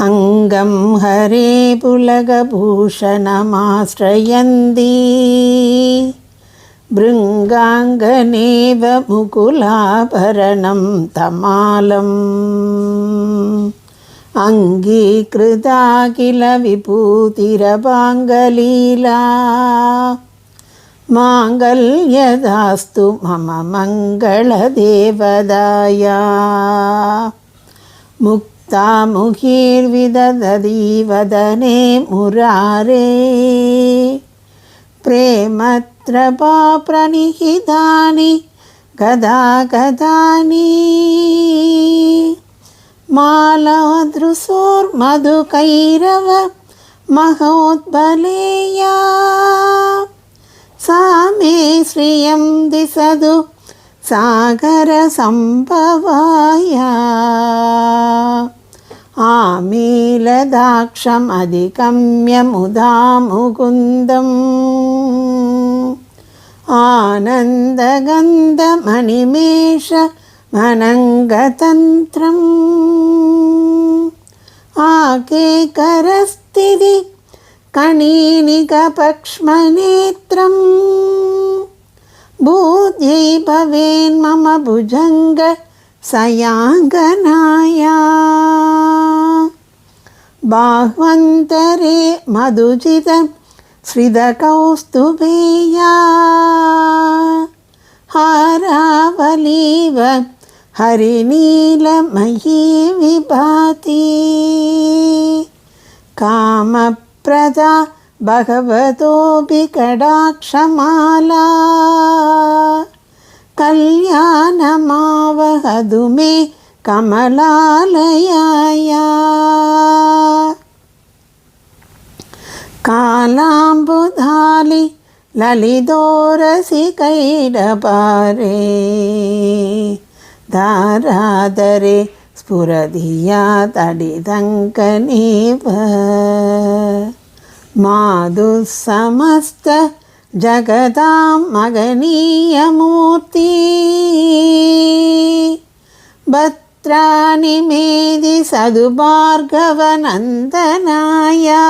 அங்கம் ஹரே புலகபூஷணமாஸ்ரயந்தி. பிருங்காங்கநேவ முகுலாபரணம் தமாலம் அங்கீகிருதா கில விபூதிரபாங்கலீலா மாங்கல்யதாஸ்து மம மங்களதேவதாயா முக் वदने मुरारे प्रेमत्रपाप्रणिहितानि गदा गदानि मालादृशोर्मधुकैरव महोद्बलेया सा मे श्रियं दिशतु सागरसम्भवाया आमीलदाक्षमधिगम्य मुदा मुकुन्दम् आनन्दगन्धमणिमेष मनङ्गतन्त्रम् आकेकरस्थिति कणीनिकपक्ष्मनेत्रम् बूद्यै भवेन्मम भुजङ्ग सयाङ्गनाया बाह्वन्तरे मधुजित श्रिदकौस्तुभेया हारावलीव हरिनीलमयी विभाति कामप्रदा भगवतोऽपि कडाक्षमाला கல்யாணமாவகதுமே கமலாலயாயா காலாம்புதாலி லலிதோரசி கைடபாரே தாராதரே స్ఫురధియా తడిదంకనీవ మాధు సమస్త ஜகதாம் மகனீயமூர்த்தி பத்ராணி மேதி சதுபார்கவநந்தனாயா